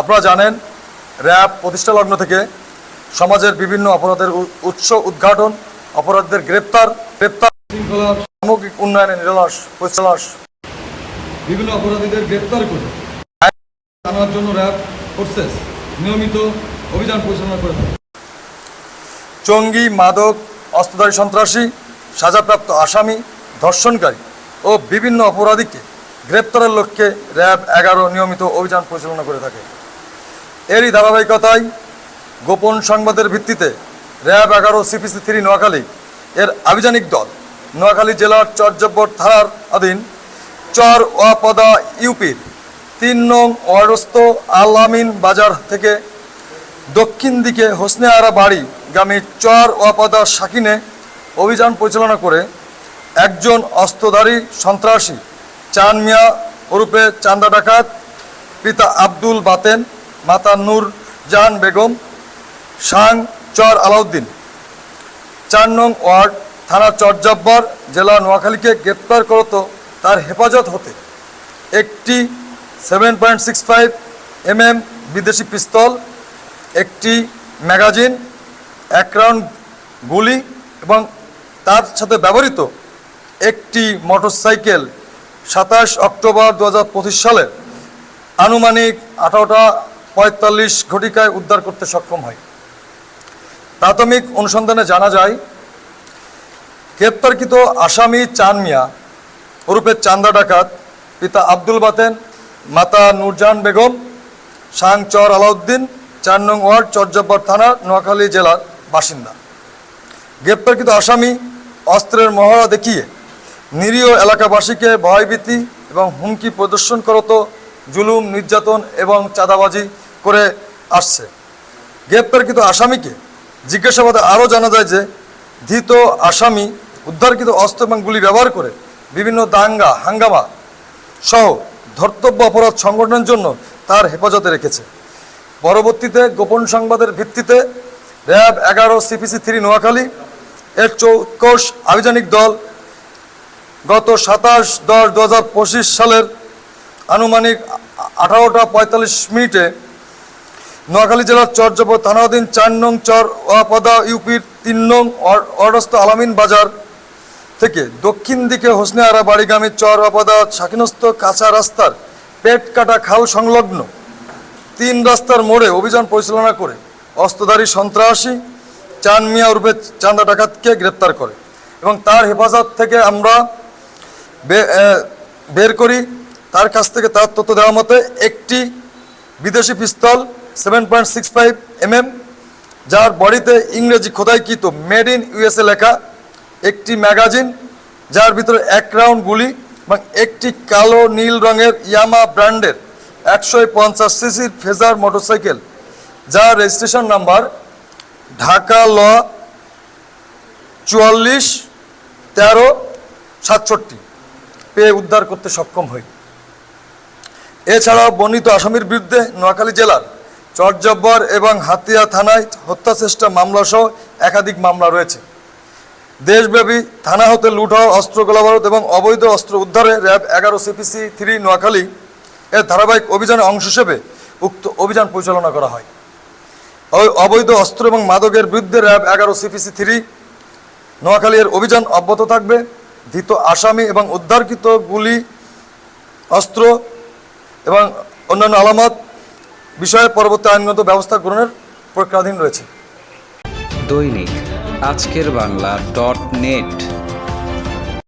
আপনারা জানেন র্যাব প্রতিষ্ঠা লগ্ন থেকে সমাজের বিভিন্ন অপরাধের উৎস উদ্ঘাটন অপরাধীদের গ্রেপ্তার গ্রেপ্তার সামগ্রিক উন্নয়নে নিরলস পরিচালস। বিভিন্ন অপরাধীদের গ্রেপ্তার করে আনার জন্য র্যাব ফোর্সেস নিয়মিত অভিযান পরিচালনা করে থাকে। জঙ্গি মাদক অস্ত্রধারী সন্ত্রাসী সাজাপ্রাপ্ত আসামি ধর্ষণকারী ও বিভিন্ন অপরাধীকে গ্রেপ্তারের লক্ষ্যে র্যাব এগারো নিয়মিত অভিযান পরিচালনা করে থাকে। এরই ধারাবাহিকতায় গোপন সংবাদের ভিত্তিতে র্যাব এগারো সিপিসি থ্রি নোয়াখালী এর আভিযানিক দল নোয়াখালী জেলার চরজব্বর থানার অধীন চর ওয়াপদা ইউপির তিন নং ওয়ারস্ত আলামিন বাজার থেকে দক্ষিণ দিকে হোসনে আরা বাড়ি গ্রামে চর ওয়াপদা শাকিনে অভিযান পরিচালনা করে একজন অস্ত্রধারী সন্ত্রাসী। চান মিয়া ওরূপে চান্দা ডাকাত পিতা আব্দুল বাতেন মাতা নূর, জাহান বেগম সাং চর আলাউদ্দিন। চার নং ওয়ার্ড, থানা চরজব্বর জেলা নোয়াখালীকে গ্রেপ্তার করত তার হেফাজত হতে। একটি seven point six five M M বিদেশি পিস্তল, একটি ম্যাগাজিন, এক রাউন্ড গুলি এবং তার সাথে ব্যবহৃত একটি মোটরসাইকেল সাতাশ অক্টোবর দু হাজার পঁচিশ সালের আনুমানিক আঠারোটা পঁয়তাল্লিশ ঘটিকায় উদ্ধার করতে সক্ষম হয়। প্রাথমিক অনুসন্ধানে জানা যায়, গ্রেপ্তারকৃত আসামি চান মিয়া ওরূপে চান্দা ডাকাত পিতা আব্দুল বাতেন, মাতা নূরজাহান বেগম, সাং চর আলাউদ্দিন, চার নং ওয়ার্ড চরজব্বর থানা নোয়াখালী জেলার বাসিন্দা। গ্রেপ্তারকৃত আসামি অস্ত্রের মহড়া দেখিয়ে নিরীহ এলাকাবাসীকে ভয়ভীতি এবং হুমকি প্রদর্শন করত জুলুম, নির্যাতন এবং চাঁদাবাজি করে আসছে। গ্রেপ্তারকৃত আসামিকে জিজ্ঞাসাবাদে আরও জানা যায় যে, ধৃত আসামি উদ্ধারকৃত অস্ত্র এবং গুলি ব্যবহার করে বিভিন্ন দাঙ্গা, হাঙ্গামা সহ ধর্তব্য অপরাধ সংগঠনের জন্য তার হেফাজতে রেখেছে। পরবর্তীতে গোপন সংবাদের ভিত্তিতে র্যাব এগারো সিপিসি থ্রি নোয়াখালী এর চৌকস আভিযানিক দল গত সাতাশ দশ দু সালের আনুমানিক আঠারোটা পঁয়তাল্লিশ মিনিটে নোয়াখালী জেলার চরজব থানাধীন চার নং চর ওয়াপদা ইউপির তিন নং অর্ডস্ত আলামিন বাজার থেকে দক্ষিণ দিকে হোসনে আরা বাড়িগামী চর ওয়াপদা শাকিনস্থ কাঁচা রাস্তার পেট কাটা খাল সংলগ্ন তিন রাস্তার মোড়ে অভিযান পরিচালনা করে অস্ত্রধারী সন্ত্রাসী চান মিয়া উর্ফে চান্দা ডাকাতকে গ্রেপ্তার করে এবং তার হেফাজত থেকে আমরা বের করি। তার কাছ থেকে তার তথ্য দেওয়া মতে একটি বিদেশি pistol seven point six five MM যার বডিতে ইংরেজি খোদাইকৃত মেড ইন ইউএসএ লেখা একটি ম্যাগাজিন, যার ভিতরে এক রাউন্ড গুলি এবং একটি কালো, নীল রঙের ইয়ামা ব্র্যান্ডের একশো পঞ্চাশ সিসির ফেজার মোটরসাইকেল, যার রেজিস্ট্রেশন নাম্বার ঢাকা ল চুয়াল্লিশ তেরো সাতষট্টি। পেয়ে উদ্ধার করতে সক্ষম হই। এছাড়াও বর্ণিত আসামির বিরুদ্ধে নোয়াখালী জেলার চরজব্বর এবং হাতিয়া থানায় হত্যাচেষ্টা মামলাসহ একাধিক মামলা রয়েছে। দেশব্যাপী থানা হতে লুট হওয়া অস্ত্র গোলাবারুদ এবং অবৈধ অস্ত্র উদ্ধারে র্যাব এগারো সিপিসি থ্রি নোয়াখালী এর ধারাবাহিক অভিযানের অংশ হিসেবে উক্ত অভিযান পরিচালনা করা হয়। অবৈধ অস্ত্র এবং মাদকের বিরুদ্ধে র্যাব এগারো সিপিসি থ্রি নোয়াখালী এর অভিযান অব্যাহত থাকবে। ধৃত আসামি এবং উদ্ধারকৃত গুলি, অস্ত্র এবং অন্যান্য আলামত বিষয়ে পরবর্তী আইনগত ব্যবস্থা গ্রহণের প্রক্রিয়াধীন রয়েছে। দৈনিক আজকের বাংলা ডট নেট।